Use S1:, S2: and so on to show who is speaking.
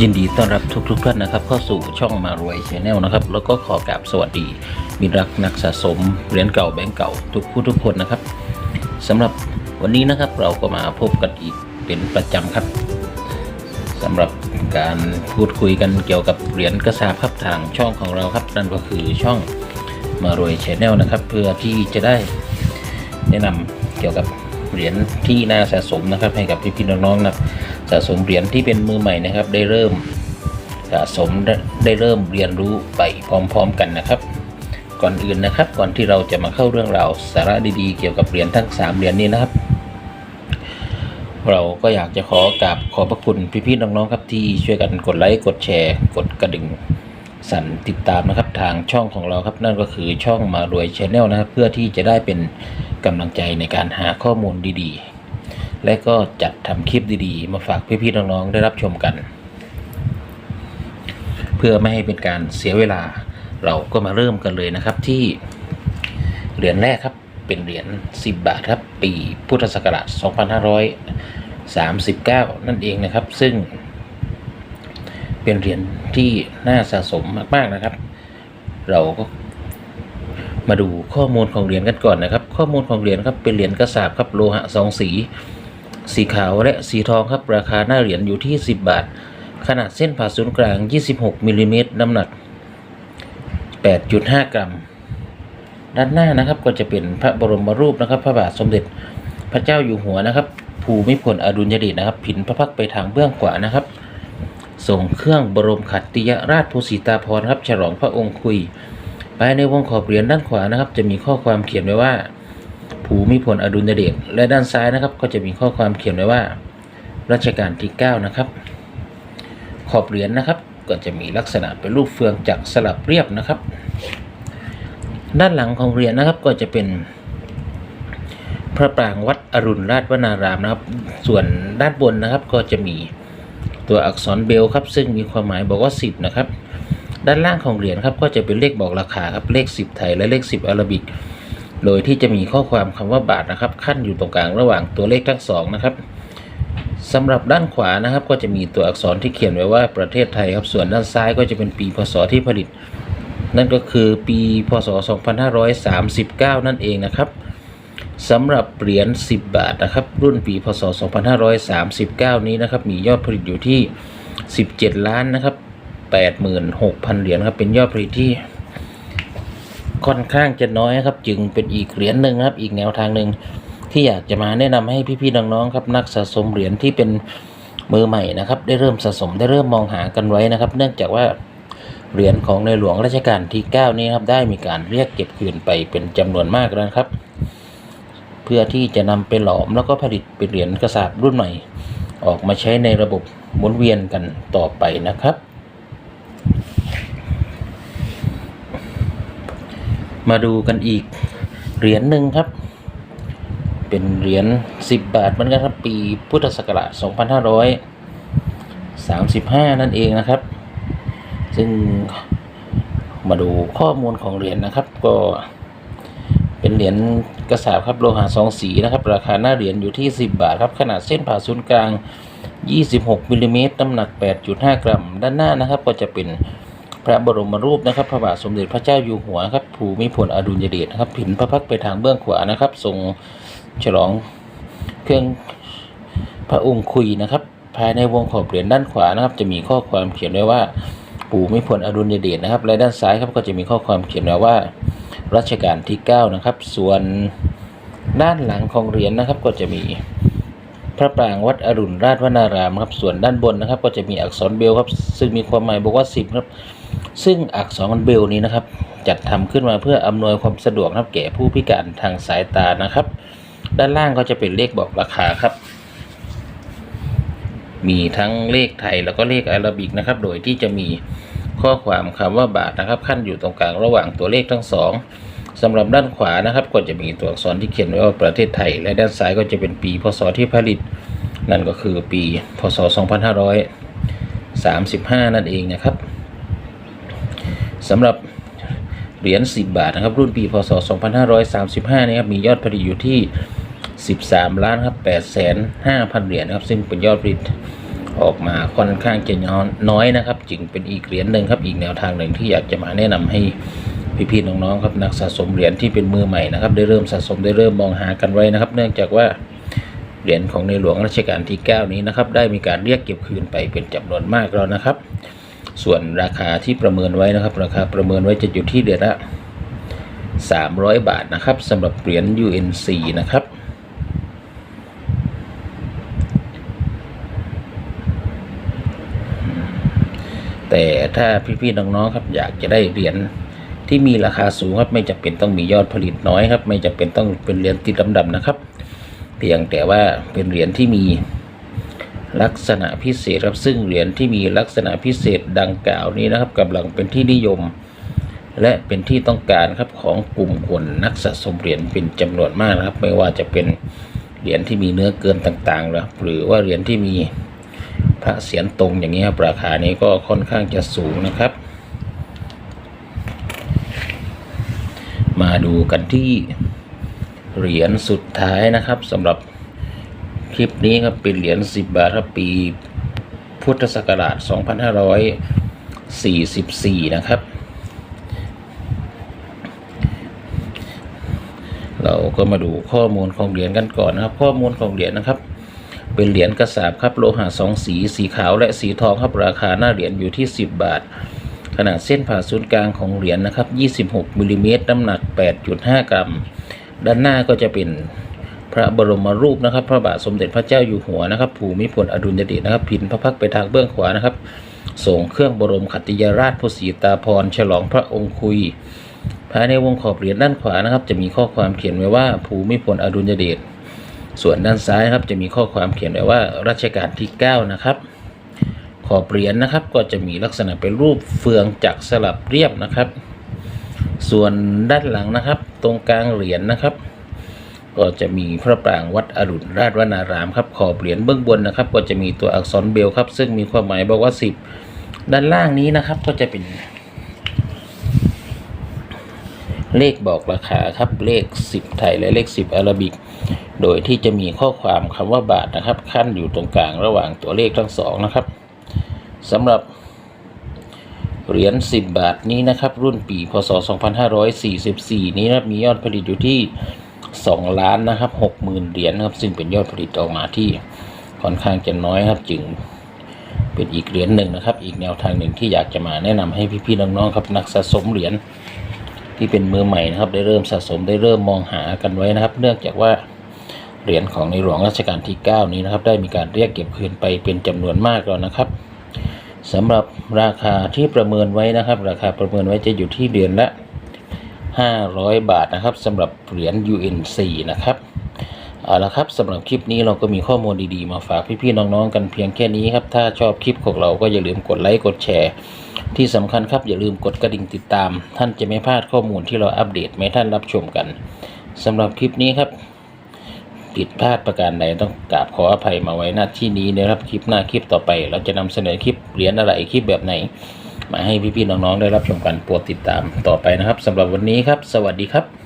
S1: ยินดีต้อนรับทุกๆท่านนะครับ เข้าสู่ช่องมารวยชแนลนะครับ แล้วก็ขอกราบสวัสดีมิรักนักสะสมเหรียญเก่าแบงก์เก่าทุกผู้ทุกคนนะครับสำหรับวันนี้นะครับเราก็มาพบกันอีกเป็นประจำครับสำหรับการพูดคุยกันเกี่ยวกับเหรียญกระสาบครับทางช่องของเราครับ นั่นก็คือช่องมารวยชแนลนะครับ เพื่อที่จะได้แนะนำเกี่ยวกับ เหรียญที่น่าสะสมนะครับ ให้กับพี่ๆน้องๆนะสะสมเหรียญที่เป็นมือใหม่นะครับ ได้เริ่มสะสมได้เริ่มเรียนรู้ไปพร้อม ๆ กันนะครับ ก่อนอื่นนะครับ ก่อนที่เราจะมาเข้าเรื่องราวสาระดีๆ เกี่ยวกับเหรียญทั้ง 3 เหรียญนี้นะครับ เราก็อยากจะขอกราบขอบพระคุณพี่ๆน้องๆครับที่ช่วยกันกดไลค์กดแชร์ กดกระดิ่งสั่นติดตามนะครับทางช่องของเราครับนั่นก็คือช่องมารวยชแนลนะครับเพื่อที่จะได้เป็น กำลังใจในการหาข้อมูลดีๆ และก็จัดทำคลิปดีๆ มาฝากพี่ๆน้องๆได้รับชมกัน เพื่อไม่ให้เป็นการเสียเวลาเราก็มาเริ่มกันเลยนะครับที่เหรียญแรกครับเป็นเหรียญ10 บาทครับ ปีพุทธศักราช 2539 นั่นเองนะครับ ซึ่ง เป็นเหรียญที่น่าสะสมมากๆนะครับ เราก็ มาดูข้อมูลของเหรียญกันก่อนนะครับ ข้อมูลของเหรียญครับเป็นเหรียญกระสาบครับโลหะสองสี สีขาวและสีทองครับราคาหน้าเหรียญอยู่ที่ 10 บาท ขนาดเส้นผ่าศูนย์กลาง 26มิลลิเมตรน้ำหนัก 8.5 กรัม ด้านหน้านะครับก็จะเป็นพระบรมรูปนะครับ พระบาทสมเด็จพระเจ้าอยู่หัวนะครับ ภูมิพลอดุลยเดชนะครับ ผินพระพักตร์ไปทางเบื้องขวานะครับส่งเครื่องบรมขัตติยราชภูสิตาภรณ์ครับฉลองพระองค์คุย ภายในวงขอบเหรียญด้านขวานะครับ จะมีข้อความเขียนไว้ว่า ภูมิพลอดุลยเดชและด้านซ้ายนะครับ ก็จะมีข้อความเขียนไว้ว่า รัชกาลที่ 9 นะครับ ขอบเหรียญนะครับ ก็จะมีลักษณะเป็นรูปเฟืองจักรสลับเรียบนะครับ ด้านหลังของเหรียญนะครับก็จะเป็นพระปรางวัดอรุณราชวนารามนะครับ ส่วนด้านบนนะครับก็จะมีตัวอักษรเบลครับ ซึ่งมีความหมายบอกว่า 10 นะครับ ด้านล่างของเหรียญครับก็จะเป็นเลขบอกราคาครับเลข 10 ไทยและเลข 10 อาราบิก โดยที่จะมีข้อความคำว่าบาทนะครับ ขั้นอยู่ตรงกลางระหว่างตัวเลขทั้งสองนะครับสำหรับด้านขวานะครับ ก็จะมีตัวอักษรที่เขียนไว้ว่าประเทศไทยครับส่วนด้านซ้ายก็จะเป็นปีพศที่ผลิต นั่นก็คือปีพศ 2539 นั่นเองนะครับสำหรับเหรียญ10 บาทนะครับ รุ่นปีพศ 2539 นี้นะครับ มียอดผลิตอยู่ที่ 17 ล้านนะครับ 86,000เหรียญครับ เป็นยอดผลิตที่ ค่อนข้างจะน้อยครับ จึงเป็นอีกเหรียญหนึ่งครับ อีกแนวทางหนึ่งที่อยากจะมาแนะนำให้พี่ๆน้องๆครับ นักสะสมเหรียญที่เป็นมือใหม่นะครับ ได้เริ่มสะสมได้เริ่มมองหากันไว้นะครับ เนื่องจากว่าเหรียญของในหลวงรัชกาลที่ 9 นี้ครับได้มีการเรียกเก็บคืนไปเป็นจำนวนมากแล้วครับ เพื่อที่จะนำไปหลอมแล้วก็ผลิตเป็นเหรียญกระสาบรุ่นใหม่ ออกมาใช้ในระบบหมุนเวียนกันต่อไปนะครับ มาดูกันอีกเหรียญหนึ่งครับ เป็นเหรียญ10 บาทเหมือนกันครับปีพุทธศักราช2535 นั่นเองนะครับ ซึ่งมาดูข้อมูลของเหรียญนะครับ ก็เป็นเหรียญกระสาบครับโลหะสองสีนะครับ ราคาหน้าเหรียญอยู่ที่ 10 บาทครับ ขนาดเส้นผ่าศูนย์กลาง 26มิลลิเมตรน้ำหนัก 8.5 กรัม ด้านหน้านะครับ ก็จะเป็น พระบรมรูปนะครับ พระบาทสมเด็จพระเจ้าอยู่หัวครับภูมิพลอดุลยเดชนะครับผินพระพักตร์ไปทางเบื้องขวานะครับทรงฉลองเครื่องพระองค์คุยนะครับ ภายในวงขอบเหรียญด้านขวานะครับ จะมีข้อความเขียนไว้ว่าปู่มิพลอดุลยเดชนะครับ และด้านซ้ายครับก็จะมีข้อความเขียนไว้ว่ารัชกาลที่ 9 นะครับ ส่วนด้านหลังของเหรียญนะครับก็จะมีพระปรางวัดอรุณราชวนารามครับส่วนด้านบนนะครับ ก็จะมีอักษรเบลครับ ซึ่งมีความหมายบอกว่า 10 ครับ ซึ่งอักษรเบลนี้นะครับ จัดทำขึ้นมาเพื่ออำนวยความสะดวกนะครับแก่ผู้พิการทางสายตานะครับ ด้านล่างก็จะเป็นเลขบอกราคาครับ มีทั้งเลขไทยแล้วก็เลขอาราบิกนะครับ โดยที่จะมีข้อความคำว่าบาทนะครับ ขั้นอยู่ตรงกลางระหว่างตัวเลขทั้งสองสำหรับด้านขวานะครับก็จะมีตัวอักษรที่เขียนไว้ว่าประเทศไทย และด้านซ้ายก็จะเป็นปี พศที่ผลิต นั่นก็คือปี พศ 2535นั่นเองนะครับ สำหรับเหรียญ 10 บาทนะครับ รุ่นปีพศ 2535นะครับมียอดผลิตอยู่ที่ 13 ล้านครับ8แสน5พันเหรียญนะครับ ซึ่งเป็นยอดผลิตออกมาค่อนข้างจะน้อยนะครับ จึงเป็นอีกเหรียญหนึ่งครับ อีกแนวทางหนึ่งที่อยากจะมาแนะนำให้พี่ๆน้องๆครับนักสะสมเหรียญที่เป็นมือใหม่นะครับ ได้เริ่มสะสมได้เริ่มมองหากันไว้นะครับ เนื่องจากว่าเหรียญของในหลวงรัชกาลที่ 9 นี้นะครับ ได้มีการเรียกเก็บคืนไปเป็นจำนวนมากแล้วนะครับ ส่วนราคาที่ประเมินไว้นะครับ ราคาประเมินไว้จะอยู่ที่เดือนละ300 บาทนะครับสำหรับเหรียญ UNC นะครับแต่ถ้าพี่ๆน้องๆครับอยากจะได้เหรียญที่มีราคาสูงครับไม่จำเป็นต้องมียอดผลิตน้อยครับ ไม่จำเป็นต้องเป็นเหรียญติดลำดับนะครับ เพียงแต่ว่าเป็นเหรียญที่มี ลักษณะพิเศษครับซึ่งเหรียญที่มีลักษณะพิเศษดังกล่าวนี้นะครับกำลังเป็นที่นิยม และเป็นที่ต้องการครับของกลุ่มคนนักสะสมเหรียญเป็นจำนวนมากนะครับ ไม่ว่าจะเป็นเหรียญที่มีเนื้อเกินต่างๆนะหรือว่าเหรียญที่มีพระเสียรตรงอย่างนี้ครับราคานี้ก็ค่อนข้างจะสูงนะครับ มาดูกันที่เหรียญสุดท้ายนะครับสำหรับ คลิปนี้ครับเป็นเหรียญ10 บาทครับปีพุทธศักราช 2544 นะครับ เราก็มาดูข้อมูลของเหรียญกันก่อนนะครับ ข้อมูลของเหรียญนะครับ เป็นเหรียญกระสาบครับโลหะสองสี สีขาวและสีทองครับราคาหน้าเหรียญอยู่ที่ 10 บาท ขนาดเส้นผ่าศูนย์กลางของเหรียญนะครับ 26มิลลิเมตรน้ำหนัก 8.5 กรัม ด้านหน้าก็จะเป็น พระบรมรูปนะครับ พระบาทสมเด็จพระเจ้าอยู่หัวนะครับ ภูมิพลอดุลยเดชนะครับ พินพระพักตร์ไปทางเบื้องขวานะครับส่งเครื่องบรมขัตติยราชพุสีตาพรฉลองพระองค์คุยภายในวงขอบเหรียญด้านขวานะครับ จะมีข้อความเขียนไว้ว่าภูมิพลอดุลยเดชส่วนด้านซ้ายครับจะมีข้อความเขียนไว้ว่ารัชกาลที่ 9 นะครับ ขอบเหรียญนะครับก็จะมีลักษณะเป็นรูปเฟืองจักรสลับเรียบนะครับ ส่วนด้านหลังนะครับ ตรงกลางเหรียญนะครับ ก็จะมีพระปรางวัดอรุณราชวนารามครับขอบเหรียญเบื้องบนนะครับ ก็จะมีตัวอักษรเบลครับ ซึ่งมีความหมายบอกว่า 10 ด้านล่างนี้นะครับ ก็จะเป็น เลขบอกราคาครับเลข 10 ไทยและเลข 10 อาราบิก โดยที่จะมีข้อความคำว่าบาทนะครับ ขั้นอยู่ตรงกลางระหว่างตัวเลขทั้งสองนะครับสำหรับเหรียญ 10 บาทนี้นะครับ รุ่นปีพศ 2544 นี้นะครับมียอดผลิตอยู่ที่ 2 ล้านนะครับ60,000เหรียญนะครับซึ่งเป็นยอดผลิตออกมาที่ค่อนข้างจะน้อยครับ จึงเป็นอีกเหรียญหนึ่งนะครับ อีกแนวทางหนึ่งที่อยากจะมาแนะนำให้พี่ๆน้องๆครับนักสะสมเหรียญที่เป็นมือใหม่นะครับ ได้เริ่มสะสมได้เริ่มมองหากันไว้นะครับ เนื่องจากว่าเหรียญของในหลวงรัชกาลที่ 9 นี้นะครับ ได้มีการเรียกเก็บคืนไปเป็นจำนวนมากแล้วนะครับสำหรับราคาที่ประเมินไว้นะครับ ราคาประเมินไว้จะอยู่ที่เดือนละ 500 บาทนะครับสำหรับเหรียญ UNC นะครับเอาละครับสำหรับคลิปนี้เราก็มีข้อมูลดีๆ มาฝากพี่ๆน้องๆกันเพียงแค่นี้ครับ ถ้าชอบคลิปของเราก็อย่าลืมกดไลค์กดแชร์ ที่สำคัญครับอย่าลืมกดกระดิ่งติดตาม ท่านจะไม่พลาดข้อมูลที่เราอัปเดตให้ท่านรับชมกันสำหรับคลิปนี้ครับผิดพลาดประการใดต้องกราบขออภัยมาไว้ณที่นี้นะครับคลิปหน้าคลิปต่อไป เราจะนำเสนอคลิปเหรียญอะไรคลิปแบบไหน มาให้พี่ๆน้องๆได้รับชมกันโปรดติดตามต่อไปนะครับสำหรับวันนี้ครับ สวัสดีครับ